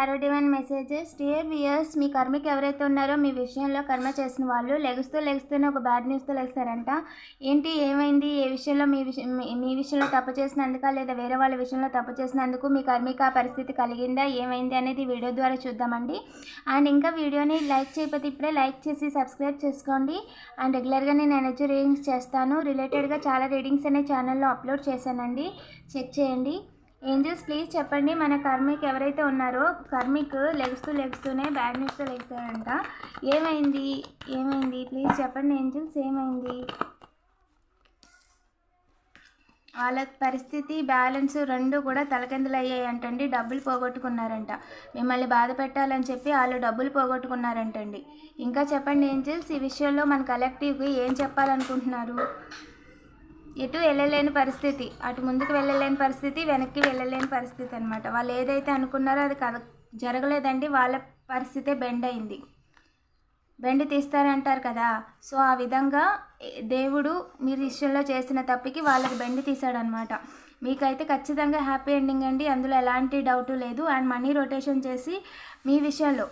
Tarot divine messages dear viewers మీ కర్మకి ఎవరైతే ఉన్నారో మీ విషయంలో కర్మ చేసిన వాళ్ళు లెగుస్తూ లెగుస్తూనే ఒక బ్యాడ్ న్యూస్తో లేస్తారంట ఏంటి? ఏమైంది? ఏ విషయంలో మీ విషయం మీ- విషయంలో తప్పు చేసినందుక లేదా వేరే వాళ్ళ విషయంలో తప్పు చేసినందుకు మీ కర్మిక ఆ పరిస్థితి కలిగిందా? ఏమైంది అనేది వీడియో ద్వారా చూద్దామండి. అండ్ ఇంకా వీడియోని లైక్ చేయకపోతే ఇప్పుడే లైక్ చేసి సబ్స్క్రైబ్ చేసుకోండి. అండ్ రెగ్యులర్గా నేను ఎనర్జీ రీడింగ్స్ చేస్తాను. రిలేటెడ్గా చాలా రీడింగ్స్ అనే ఛానల్లో అప్లోడ్ చేశానండి. చెక్ చేయండి. ఏంజల్స్ ప్లీజ్ చెప్పండి మన కర్మిక్ ఎవరైతే ఉన్నారో కర్మిక్ లెగుస్తూ లెగుస్తూనే బ్యాడ్ న్యూస్తో లెగుస్తారంట ఏమైంది? ఏమైంది? ప్లీజ్ చెప్పండి ఏంజల్స్ ఏమైంది? వాళ్ళ పరిస్థితి బ్యాలెన్స్ రెండు కూడా తలకిందులు అయ్యాయి అంటండి డబ్బులు పోగొట్టుకున్నారంట. మిమ్మల్ని బాధ పెట్టాలని చెప్పి వాళ్ళు డబ్బులు పోగొట్టుకున్నారంటండి. ఇంకా చెప్పండి ఏంజల్స్ ఈ విషయంలో మన కలెక్టివ్కి ఏం చెప్పాలనుకుంటున్నారు? ఎటు వెళ్ళలేని పరిస్థితి అటు ముందుకు వెళ్ళలేని పరిస్థితి వెనక్కి వెళ్ళలేని పరిస్థితి అనమాట వాళ్ళు ఏదైతే అనుకున్నారో అది కద జరగలేదండి వాళ్ళ పరిస్థితే బెండ్ అయింది. బెండ్ తీస్తారంటారు కదా సో ఆ విధంగా దేవుడు మీరు విషయంలో చేసిన తప్పికి వాళ్ళకి బెండ్ తీశాడనమాట మీకైతే ఖచ్చితంగా హ్యాపీ ఎండింగ్ అండి అందులో ఎలాంటి డౌట్ లేదు. అండ్ మనీ రొటేషన్ చేసి మీ విషయంలో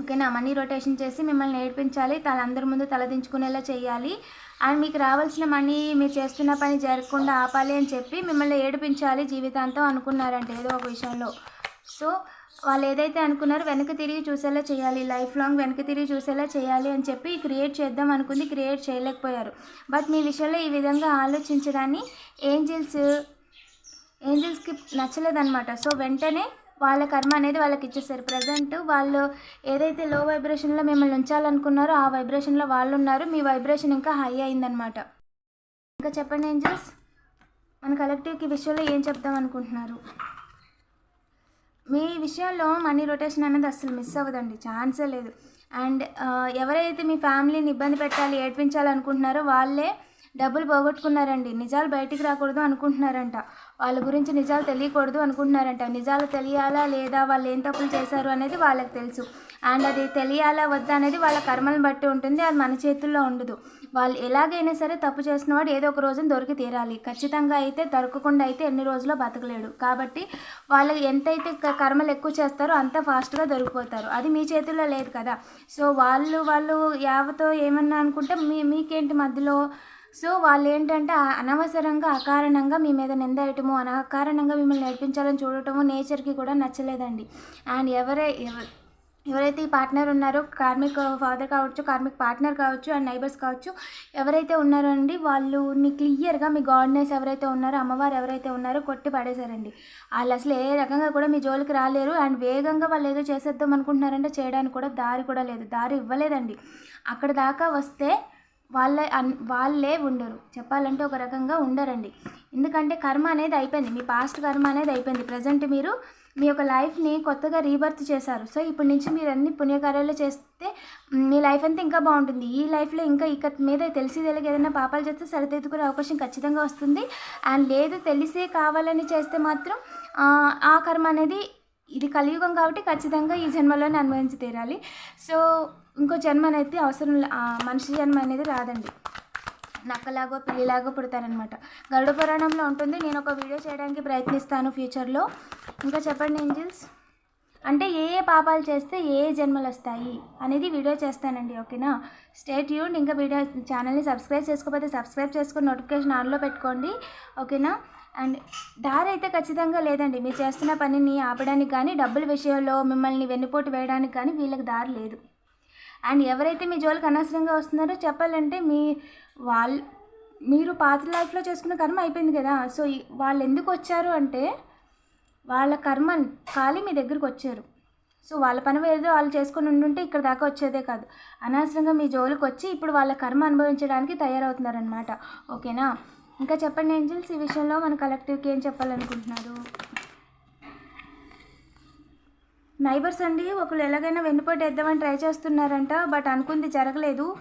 ఓకేనా? మనీ రొటేషన్ చేసి మిమ్మల్ని ఏడిపించాలి తల ముందు తలదించుకునేలా చేయాలి. అండ్ మీకు రావాల్సిన మనీ మీరు చేస్తున్న పని జరగకుండా ఆపాలి అని చెప్పి మిమ్మల్ని ఏడిపించాలి జీవితాంతం అనుకున్నారంటే ఏదో ఒక విషయంలో. సో వాళ్ళు ఏదైతే అనుకున్నారో వెనక్కి తిరిగి చూసేలా చేయాలి. లైఫ్ లాంగ్ వెనక్కి తిరిగి చూసేలా చేయాలి అని చెప్పి క్రియేట్ చేద్దాం అనుకుంది. క్రియేట్ చేయలేకపోయారు. బట్ మీ విషయంలో ఈ విధంగా ఆలోచించడాన్ని ఏంజిల్స్ ఏంజిల్స్కి నచ్చలేదన్నమాట. సో వెంటనే వాళ్ళ కర్మ అనేది వాళ్ళకి ఇచ్చేసారు ప్రజెంట్ వాళ్ళు ఏదైతే లో వైబ్రేషన్లో మిమ్మల్ని ఉంచాలనుకున్నారో ఆ వైబ్రేషన్లో వాళ్ళు ఉన్నారు. మీ వైబ్రేషన్ ఇంకా హై అయిందనమాట ఇంకా చెప్పండి ఏంజల్స్ మన కలెక్టివ్కి విషయంలో ఏం చెప్దాం అనుకుంటున్నారు? మీ విషయంలో మనీ రొటేషన్ అనేది అసలు మిస్ అవ్వదండి. ఛాన్సే లేదు. అండ్ uh, ఎవరైతే మీ ఫ్యామిలీని ఇబ్బంది పెట్టాలి ఏడ్పించాలనుకుంటున్నారో వాళ్ళే డబ్బులు పోగొట్టుకున్నారండి. నిజాలు బయటికి రాకూడదు అనుకుంటున్నారంట. వాళ్ళ గురించి నిజాలు తెలియకూడదు అనుకుంటున్నారంట. నిజాలు తెలియాలా లేదా? వాళ్ళు ఏం తప్పులు చేశారు అనేది వాళ్ళకి తెలుసు. అండ్ అది తెలియాలా వద్దా అనేది వాళ్ళ కర్మలను బట్టి ఉంటుంది. అది మన చేతుల్లో ఉండదు. వాళ్ళు ఎలాగైనా సరే తప్పు చేసిన వాడు ఏదో ఒక రోజున దొరికి తీరాలి. ఖచ్చితంగా అయితే దొరకకుండా అయితే ఎన్ని రోజుల్లో బతకలేడు. కాబట్టి వాళ్ళు ఎంతైతే క- కర్మలు ఎక్కువ చేస్తారో అంత ఫాస్ట్గా దొరికిపోతారు. అది మీ చేతుల్లో లేదు కదా. సో వాళ్ళు వాళ్ళు యావతో ఏమన్నా అనుకుంటే మీ మీకేంటి మధ్యలో సో వాళ్ళు ఏంటంటే అనవసరంగా అకారణంగా మీ మీద నింద వేయటము అకారణంగా మిమ్మల్ని నడిపించాలని చూడటము నేచర్కి కూడా నచ్చలేదండి. అండ్ ఎవరై ఎవ- ఎవరైతే ఈ పార్ట్నర్ ఉన్నారో కార్మిక్ ఫాదర్ కావచ్చు కార్మిక్ పార్ట్నర్ కావచ్చు అండ్ నైబర్స్ కావచ్చు ఎవరైతే ఉన్నారో అండి వాళ్ళు క్లియర్గా మీ గాడ్నెస్ ఎవరైతే ఉన్నారో అమ్మవారు ఎవరైతే ఉన్నారో కొట్టి పడేశారండి. వాళ్ళు అసలు ఏ రకంగా కూడా మీ జోలికి రాలేరు. అండ్ వేగంగా వాళ్ళు ఏదో చేసేద్దాం అనుకుంటున్నారంటే చేయడానికి కూడా దారి కూడా లేదు. దారి ఇవ్వలేదండి. అక్కడ దాకా వస్తే వాళ్ళే అన్ వాళ్ళే ఉండరు. చెప్పాలంటే ఒక రకంగా ఉండరండి. ఎందుకంటే కర్మ అనేది అయిపోయింది. మీ పాస్ట్ కర్మ అనేది అయిపోయింది. ప్రజెంట్ మీరు మీ యొక్క లైఫ్ని కొత్తగా రీబర్త్ చేశారు. సో ఇప్పటి నుంచి మీరు అన్ని పుణ్యకార్యాలు చేస్తే మీ లైఫ్ అంతా ఇంకా బాగుంటుంది. ఈ లైఫ్లో ఇంకా ఇక మీద తెలిసి తెలియక ఏదైనా పాపాలు చేస్తే సరిదిద్దుకునే అవకాశం ఖచ్చితంగా వస్తుంది. అండ్ లేదు తెలిసే కావాలని చేస్తే మాత్రం ఆ కర్మ అనేది ఇది కలియుగం కాబట్టి ఖచ్చితంగా ఈ జన్మలోనే అనుభవించి తీరాలి. సో ఇంకో జన్మ అనేది అవసరం మనిషి జన్మ అనేది రాదండి. నక్కలాగో పిల్లిలాగో పుడతారనమాట గరుడ పురాణంలో ఉంటుంది. నేను ఒక వీడియో చేయడానికి ప్రయత్నిస్తాను ఫ్యూచర్లో. ఇంకా చెప్పండి ఏంజిల్స్? అంటే ఏ ఏ పాపాలు చేస్తే ఏ ఏ జన్మలు వస్తాయి అనేది వీడియో చేస్తానండి ఓకేనా? స్టేట్ యూన్ ఇంకా వీడియో ఛానల్ని సబ్స్క్రైబ్ చేసుకోకపోతే సబ్స్క్రైబ్ చేసుకొని నోటిఫికేషన్ ఆన్లో పెట్టుకోండి ఓకేనా? అండ్ దారి అయితే ఖచ్చితంగా లేదండి. మీరు చేస్తున్న పనిని ఆపడానికి కానీ డబ్బుల విషయంలో మిమ్మల్ని వెన్నుపోటు వేయడానికి కానీ వీళ్ళకి దారి లేదు. అండ్ ఎవరైతే మీ జోలికి అనవసరంగా వస్తున్నారో చెప్పాలంటే మీ వాళ్ళ మీరు పాత లైఫ్లో చేసుకున్న కర్మ అయిపోయింది కదా. సో వాళ్ళు ఎందుకు వచ్చారు అంటే వాళ్ళ కర్మ ఖాళీ మీ దగ్గరికి వచ్చారు. సో వాళ్ళ పని ఏదో వాళ్ళు చేసుకొని ఉండుంటే ఇక్కడ దాకా వచ్చేదే కాదు. అనవసరంగా మీ జోలికి వచ్చి ఇప్పుడు వాళ్ళ కర్మ అనుభవించడానికి తయారవుతున్నారనమాట ఓకేనా? ఇంకా చెప్పండి ఏంజల్స్? ఈ విషయంలో మన కలెక్టివ్కి ఏం చెప్పాలనుకుంటున్నారు? నైబర్స్ అండి ఒకళ్ళు ఎలాగైనా వెన్నుపోటు వేద్దామని ట్రై చేస్తున్నారంట బట్ అనుకుంది జరగలేదు.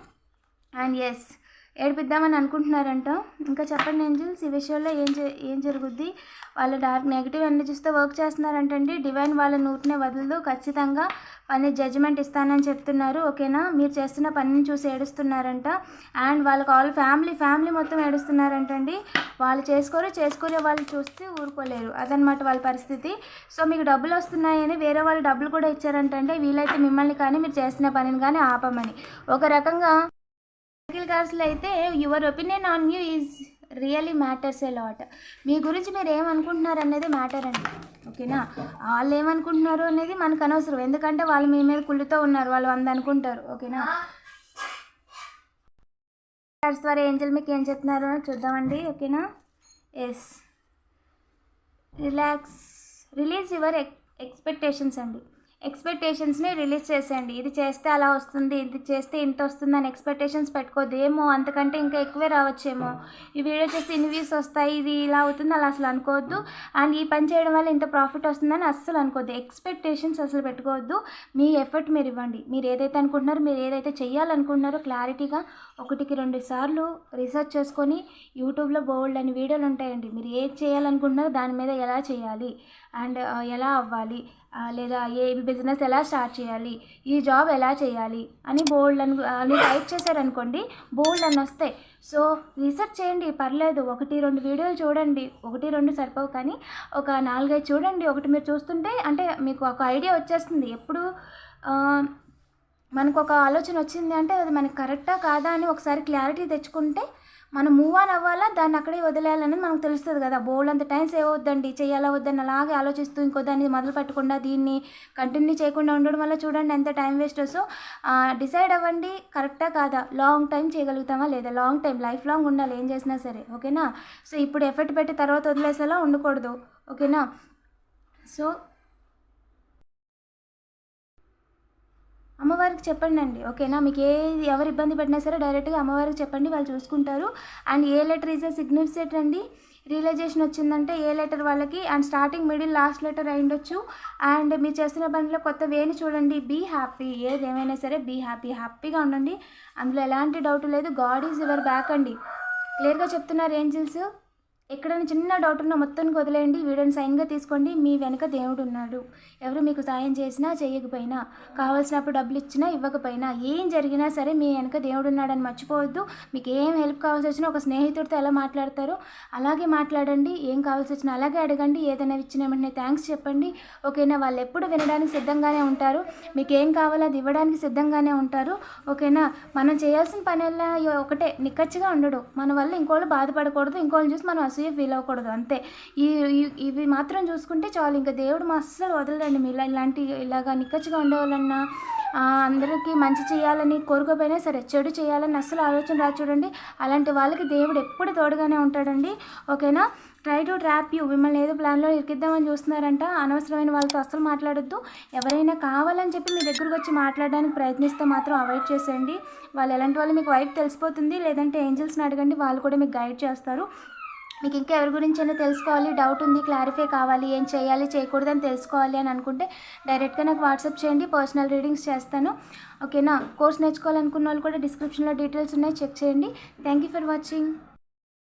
అండ్ ఎస్ ఏడిపిద్దామని అనుకుంటున్నారంట. ఇంకా చెప్పండి ఏంజల్స్ ఈ విషయంలో ఏం జ- ఏం జరుగుద్ది? వాళ్ళ డార్క్ నెగిటివ్ ఎనర్జీస్తో వర్క్ చేస్తున్నారంటండి. డివైన్ వాళ్ళ నూటినే వదలదు. ఖచ్చితంగా పని జడ్జిమెంట్ ఇస్తానని చెప్తున్నారు ఓకేనా? మీరు చేస్తున్న పనిని చూసి ఏడుస్తున్నారంట. అండ్ వాళ్ళకి ఆల్ ఫ్యామిలీ ఫ్యామిలీ మొత్తం ఏడుస్తున్నారంటండి. వాళ్ళు చేసుకోరు చేసుకోలే వాళ్ళు చూస్తే ఊరుకోలేరు. అదనమాట వాళ్ళ పరిస్థితి. సో మీకు డబ్బులు వస్తున్నాయని వేరే వాళ్ళు డబ్బులు కూడా ఇచ్చారంటంటే వీలైతే మిమ్మల్ని కానీ మీరు చేస్తున్న పనిని కానీ ఆపమని. ఒక రకంగా సైకిల్ కార్స్లో అయితే your opinion on you is really matters a lot. మీ గురించి మీరు ఏమనుకుంటున్నారు అనేది మ్యాటర్ అండి. ఓకేనా? వాళ్ళు ఏమనుకుంటున్నారు అనేది మనకు అనవసరం. ఎందుకంటే వాళ్ళు మీ మీద కుళ్ళుతో ఉన్నారు. వాళ్ళు వంద అనుకుంటారు. ఓకేనా? మ్యాటర్స్ ద్వారా ఏంజల్ మీకు ఏం చెప్తున్నారో చూద్దామండి. ఓకేనా? Yes relax release your expectations అండి. ఎక్స్పెక్టేషన్స్ని రిలీజ్ చేసేయండి. ఇది చేస్తే అలా వస్తుంది ఇది చేస్తే ఇంత వస్తుంది అని ఎక్స్పెక్టేషన్స్ పెట్టుకోద్దు ఏమో అంతకంటే ఇంకా ఎక్కువే రావచ్చేమో. ఈ వీడియో చేస్తే ఇన్ని వ్యూస్ వస్తాయి ఇది ఇలా అవుతుంది అలా అసలు అనుకోవద్దు. అండ్ ఈ పని చేయడం వల్ల ఇంత ప్రాఫిట్ వస్తుందని అస్సలు అనుకోవద్దు. ఎక్స్పెక్టేషన్స్ అసలు పెట్టుకోవద్దు. మీ ఎఫర్ట్ మీరు ఇవ్వండి. మీరు ఏదైతే అనుకుంటున్నారో మీరు ఏదైతే చేయాలనుకుంటున్నారో క్లారిటీగా ఒకటికి రెండు సార్లు రీసెర్చ్ చేసుకొని యూట్యూబ్లో బోల్డ్ అని వీడియోలు ఉంటాయండి. మీరు ఏది చేయాలనుకుంటున్నారో దాని మీద ఎలా చేయాలి? అండ్ ఎలా అవ్వాలి? లేదా ఏ బిజినెస్ ఎలా స్టార్ట్ చేయాలి? ఈ జాబ్ ఎలా చేయాలి? అని బోల్డ్ అని అని టైప్ చేశారనుకోండి బోల్డ్ అని వస్తాయి సో రీసెర్చ్ చేయండి పర్లేదు. ఒకటి రెండు వీడియోలు చూడండి. ఒకటి రెండు సరిపోవు కానీ ఒక నాలుగైదు చూడండి. ఒకటి మీరు చూస్తుంటే అంటే మీకు ఒక ఐడియా వచ్చేస్తుంది. ఎప్పుడు మనకు ఒక ఆలోచన వచ్చింది అంటే అది మనకి కరెక్టా కాదా అని ఒకసారి క్లారిటీ తెచ్చుకుంటే మనం మూవ్ ఆన్ అవ్వాలా? దాన్ని అక్కడే వదిలేయాలనేది మనకు తెలుస్తుంది కదా. బోల్ అంత టైం సేవ్ అవుద్దండి చేయాలా వద్దని అలాగే ఆలోచిస్తూ ఇంకో దాన్ని మొదలు పెట్టకుండా దీన్ని కంటిన్యూ చేయకుండా ఉండడం వల్ల చూడండి ఎంత టైం వేస్ట్ సో డిసైడ్ అవ్వండి కరెక్టా కాదా? లాంగ్ టైం చేయగలుగుతామా లేదా? లాంగ్ టైం లైఫ్ లాంగ్ ఉండాలి ఏం చేసినా సరే. ఓకేనా? సో ఇప్పుడు ఎఫర్ట్ పెట్టి తర్వాత వదిలేసేలా ఉండకూడదు. ఓకేనా? సో అమ్మవారికి చెప్పండి అండి ఓకేనా? మీకు ఏ ఎవరు ఇబ్బంది పెట్టినా సరే డైరెక్ట్గా అమ్మవారికి చెప్పండి వాళ్ళు చూసుకుంటారు. And a letter is a significant అండి? రియలైజేషన్ వచ్చిందంటే ఏ లెటర్ వాళ్ళకి? And starting middle last letter అయి ఉండొచ్చు. అండ్ మీరు చేస్తున్న పనిలో కొత్త వేని చూడండి బీ హ్యాపీ. ఏది ఏమైనా సరే బీ హ్యాపీ. హ్యాపీగా ఉండండి. అందులో ఎలాంటి డౌట్ లేదు. గాడ్ ఈజ్ యువర్ బ్యాక్ అండి. క్లియర్గా చెప్తున్నారు ఏంజిల్స్? ఎక్కడైనా చిన్న డౌట్ ఉన్నా మొత్తానికి వదిలేయండి. వీడియోని సైన్గా తీసుకోండి. మీ వెనక దేవుడు ఉన్నాడు. ఎవరు మీకు సాయం చేసినా చేయకపోయినా కావాల్సినప్పుడు డబ్బులు ఇచ్చినా ఇవ్వకపోయినా ఏం జరిగినా సరే మీ వెనక దేవుడు ఉన్నాడని మర్చిపోవద్దు. మీకు ఏం హెల్ప్ కావాల్సి వచ్చినా ఒక స్నేహితుడితో ఎలా మాట్లాడతారో అలాగే మాట్లాడండి. ఏం కావాల్సి వచ్చినా అలాగే అడగండి. ఏదైనా ఇచ్చిన వెంటనే థ్యాంక్స్ చెప్పండి. ఓకేనా? వాళ్ళు ఎప్పుడు వినడానికి సిద్ధంగానే ఉంటారు. మీకు ఏం కావాలో అది ఇవ్వడానికి సిద్ధంగానే ఉంటారు. ఓకేనా? మనం చేయాల్సిన పని ఒకటే. నిక్కచ్చిగా ఉండడు. మన వల్ల ఇంకోళ్ళు బాధపడకూడదు. ఇంకోళ్ళు చూసి మనం అసూయ ఫీల్ అవ్వకూడదు. అంతే. ఈ ఇవి మాత్రం చూసుకుంటే చాలు. ఇంకా దేవుడు మా అస్సలు వదలడండి. మీ ఇలా ఇలాంటి ఇలాగా నిక్కచ్చిగా ఉండేవాళ్ళన్నా అందరికీ మంచి చేయాలని కోరుకోపోయినా సరే చెడు చేయాలని అస్సలు ఆలోచన రా చూడండి. అలాంటి వాళ్ళకి దేవుడు ఎప్పుడు తోడుగానే ఉంటాడండి. ఓకేనా? ట్రై టు ట్రాప్ యూ మిమ్మల్ని ఏదో ప్లాన్లో ఇరికిద్దామని చూస్తున్నారంట. అనవసరమైన వాళ్ళతో అస్సలు మాట్లాడొద్దు. ఎవరైనా కావాలని చెప్పి మీ దగ్గరకు వచ్చి మాట్లాడడానికి ప్రయత్నిస్తే మాత్రం అవాయిడ్ చేసేయండి. వాళ్ళు ఎలాంటి వాళ్ళు మీకు వైపు తెలిసిపోతుంది. లేదంటే ఏంజల్స్ని అడగండి. వాళ్ళు కూడా మీకు గైడ్ చేస్తారు. మీకు ఇంకా ఎవరి గురించి అయినా తెలుసుకోవాలి డౌట్ ఉంది క్లారిఫై కావాలి ఏం చేయాలి చేయకూడదని తెలుసుకోవాలి అని అనుకుంటే డైరెక్ట్గా నాకు వాట్సాప్ చేయండి పర్సనల్ రీడింగ్స్ చేస్తాను. ఓకేనా కోర్స్ నేర్చుకోవాలనుకున్న వాళ్ళు కూడా డిస్క్రిప్షన్లో డీటెయిల్స్ ఉన్నాయి చెక్ చేయండి. Thank you for watching